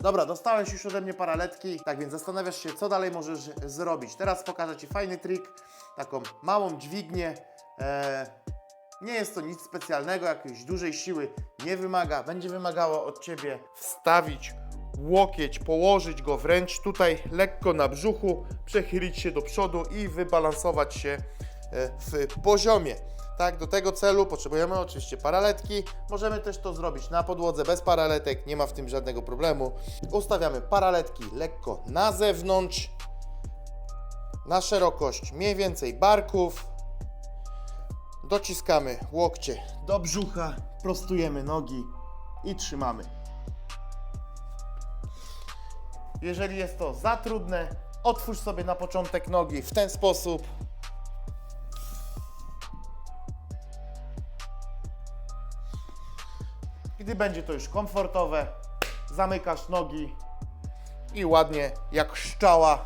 Dobra, dostałeś już ode mnie paraletki, tak więc zastanawiasz się, co dalej możesz zrobić. Teraz pokażę Ci fajny trik, taką małą dźwignię. E, nie jest to nic specjalnego, jakiejś dużej siły nie wymaga. Będzie wymagało od Ciebie wstawić łokieć, położyć go wręcz tutaj lekko na brzuchu, przechylić się do przodu i wybalansować się w poziomie. Tak, do tego celu potrzebujemy oczywiście paraletki. Możemy też to zrobić na podłodze bez paraletek, nie ma w tym żadnego problemu. Ustawiamy paraletki lekko na zewnątrz, na szerokość mniej więcej barków. Dociskamy łokcie do brzucha, prostujemy nogi i trzymamy. Jeżeli jest to za trudne, otwórz sobie na początek nogi w ten sposób. Gdy będzie to już komfortowe, zamykasz nogi i ładnie jak szczała